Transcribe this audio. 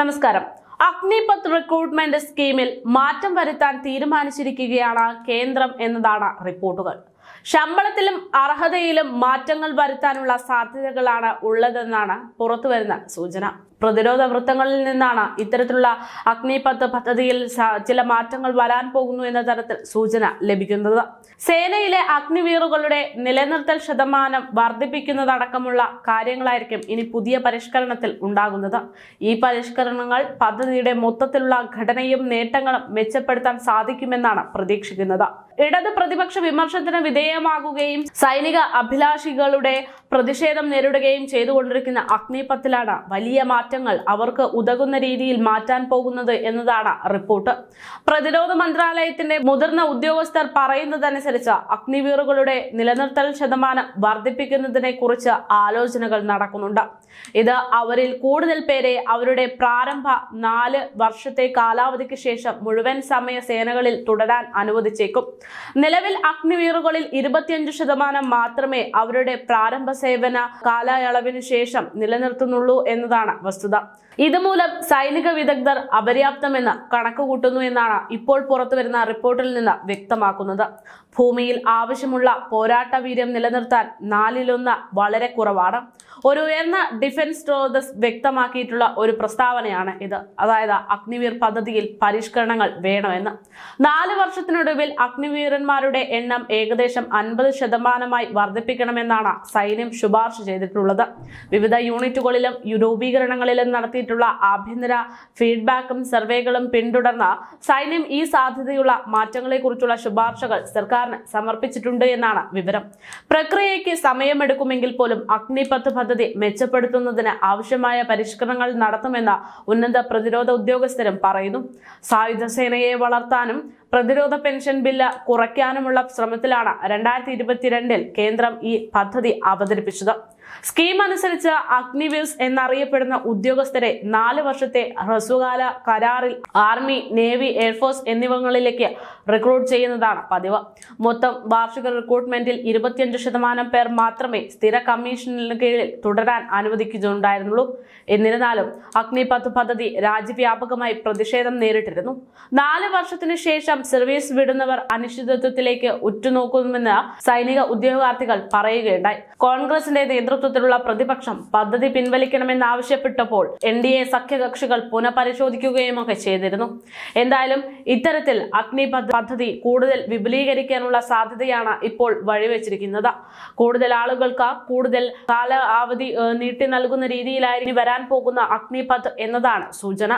നമസ്കാരം. അഗ്നിപത് റിക്രൂട്ട്മെന്റ് സ്കീമിൽ മാറ്റം വരുത്താൻ തീരുമാനിച്ചിരിക്കുകയാണ് കേന്ദ്രം എന്നതാണ് റിപ്പോർട്ടുകൾ. ശമ്പളത്തിലും അർഹതയിലും മാറ്റങ്ങൾ വരുത്താനുള്ള സാധ്യതകളാണ് ഉള്ളതെന്നാണ് പുറത്തുവരുന്ന സൂചന. പ്രതിരോധ വൃത്തങ്ങളിൽ നിന്നാണ് ഇത്തരത്തിലുള്ള അഗ്നിപത്ത് പദ്ധതിയിൽ ചില മാറ്റങ്ങൾ വരാൻ പോകുന്നു എന്ന തരത്തിൽ സൂചന ലഭിക്കുന്നത്. സേനയിലെ അഗ്നിവീറുകളുടെ നിലനിർത്തൽ ശതമാനം വർദ്ധിപ്പിക്കുന്നതടക്കമുള്ള കാര്യങ്ങളായിരിക്കും ഇനി പുതിയ പരിഷ്കരണത്തിൽ ഉണ്ടാകുന്നത്. ഈ പരിഷ്കരണങ്ങൾ പദ്ധതിയുടെ മൊത്തത്തിലുള്ള ഘടനയും നേട്ടങ്ങളും മെച്ചപ്പെടുത്താൻ സാധിക്കുമെന്നാണ് പ്രതീക്ഷിക്കുന്നത്. ഇടത് പ്രതിപക്ഷ വിമർശനത്തിന് വിധേയമാകുകയും സൈനിക അഭിലാഷികളുടെ പ്രതിഷേധം നേരിടുകയും ചെയ്തുകൊണ്ടിരിക്കുന്ന അഗ്നിപത്തിലാണ് വലിയ മാറ്റങ്ങൾ അവർക്ക് ഉതകുന്ന രീതിയിൽ മാറ്റാൻ പോകുന്നത് എന്നതാണ് റിപ്പോർട്ട്. പ്രതിരോധ മന്ത്രാലയത്തിന്റെ മുതിർന്ന ഉദ്യോഗസ്ഥർ പറയുന്നതനുസരിച്ച് അഗ്നിവീറുകളുടെ നിലനിർത്തൽ ശതമാനം വർദ്ധിപ്പിക്കുന്നതിനെ കുറിച്ച് ആലോചനകൾ നടക്കുന്നുണ്ട്. ഇത് അവരിൽ കൂടുതൽ പേരെ അവരുടെ പ്രാരംഭ നാല് വർഷത്തെ കാലാവധിക്ക് ശേഷം മുഴുവൻ സമയ സേനകളിൽ തുടരാൻ അനുവദിച്ചേക്കും. നിലവിൽ അഗ്നിവീറുകളിൽ ഇരുപത്തിയഞ്ച് ശതമാനം മാത്രമേ അവരുടെ പ്രാരംഭ സേവന കാലയളവിനു ശേഷം നിലനിർത്തുന്നുള്ളൂ എന്നതാണ് വസ്തുത. ഇതുമൂലം സൈനിക വിദഗ്ധർ അപര്യാപ്തമെന്ന് കണക്കുകൂട്ടുന്നു എന്നാണ് ഇപ്പോൾ പുറത്തുവരുന്ന റിപ്പോർട്ടിൽ നിന്ന് വ്യക്തമാക്കുന്നത്. ഭൂമിയിൽ ആവശ്യമുള്ള പോരാട്ട വീര്യം നിലനിർത്താൻ നാലിലൊന്ന് വളരെ കുറവാണ്. ഒരു ഉയർന്ന ഡിഫൻസ് സ്രോതസ് വ്യക്തമാക്കിയിട്ടുള്ള ഒരു പ്രസ്താവനയാണ് ഇത്. അതായത് അഗ്നിവീർ പദ്ധതിയിൽ പരിഷ്കരണങ്ങൾ വേണമെന്ന്. നാല് വർഷത്തിനൊടുവിൽ അഗ്നിവീരന്മാരുടെ എണ്ണം ഏകദേശം അൻപത് ശതമാനമായി വർദ്ധിപ്പിക്കണമെന്നാണ് സൈന്യം ശുപാർശ ചെയ്തിട്ടുള്ളത്. വിവിധ യൂണിറ്റുകളിലും രൂപീകരണങ്ങളിലും നടത്തിയിട്ടുള്ള ആഭ്യന്തര ഫീഡ്ബാക്കും സർവേകളും പിന്തുടർന്ന് സൈന്യം ഈ സാധ്യതയുള്ള മാറ്റങ്ങളെക്കുറിച്ചുള്ള ശുപാർശകൾ സർക്കാരിന് സമർപ്പിച്ചിട്ടുണ്ട് എന്നാണ് വിവരം. പ്രക്രിയയ്ക്ക് സമയമെടുക്കുമെങ്കിൽ പോലും അഗ്നിപത്ത് പദ്ധതി മെച്ചപ്പെടുത്തുന്നതിന് ആവശ്യമായ പരിഷ്കരണങ്ങൾ നടത്തുമെന്ന് ഉന്നത പ്രതിരോധ ഉദ്യോഗസ്ഥരും പറയുന്നു. സായുധ സേനയെ വളർത്താനും പ്രതിരോധ പെൻഷൻ ബില്ല് കുറയ്ക്കാനുമുള്ള ശ്രമത്തിലാണ് രണ്ടായിരത്തി ഇരുപത്തിരണ്ടിൽ കേന്ദ്രം ഈ പദ്ധതി അവതരിപ്പിച്ചത്. സ്കീം അനുസരിച്ച് അഗ്നിവീർസ് എന്നറിയപ്പെടുന്ന ഉദ്യോഗസ്ഥരെ നാല് വർഷത്തെ ഹ്രസ്വകാല കരാറിൽ ആർമി നേവി എയർഫോഴ്സ് എന്നിവങ്ങളിലേക്ക് റിക്രൂട്ട് ചെയ്യുന്നതാണ് പതിവ്. മൊത്തം വാർഷിക റിക്രൂട്ട്മെന്റിൽ ഇരുപത്തിയഞ്ച് ശതമാനം പേർ മാത്രമേ സ്ഥിര കമ്മീഷനിന് കീഴിൽ തുടരാൻ അനുവദിക്കുന്നുണ്ടായിരുന്നുള്ളൂ എന്നിരുന്നാലും അഗ്നിപത്ത് പദ്ധതി രാജ്യവ്യാപകമായി പ്രതിഷേധം നേരിട്ടിരുന്നു. നാല് വർഷത്തിനു ശേഷം സർവീസ് വിടുന്നവർ അനിശ്ചിതത്വത്തിലേക്ക് ഉറ്റുനോക്കുമെന്ന് സൈനിക ഉദ്യോഗാർത്ഥികൾ പറയുകയുണ്ടായി. കോൺഗ്രസിന്റെ നേതൃത്വത്തിലുള്ള പ്രതിപക്ഷം പദ്ധതി പിൻവലിക്കണമെന്നാവശ്യപ്പെട്ടപ്പോൾ എൻ ഡി എ സഖ്യകക്ഷികൾ പുനഃപരിശോധിക്കുകയുമൊക്കെ ചെയ്തിരുന്നു. എന്തായാലും ഇത്തരത്തിൽ അഗ്നി പദ്ധതി കൂടുതൽ വിപുലീകരിക്കാനുള്ള സാധ്യതയാണ് ഇപ്പോൾ വഴിവെച്ചിരിക്കുന്നത്. കൂടുതൽ ആളുകൾക്ക് കൂടുതൽ കാലാവധി നീട്ടി നൽകുന്ന രീതിയിലായിരിക്കും വരാൻ പോകുന്ന അഗ്നിപഥ് എന്നതാണ് സൂചന.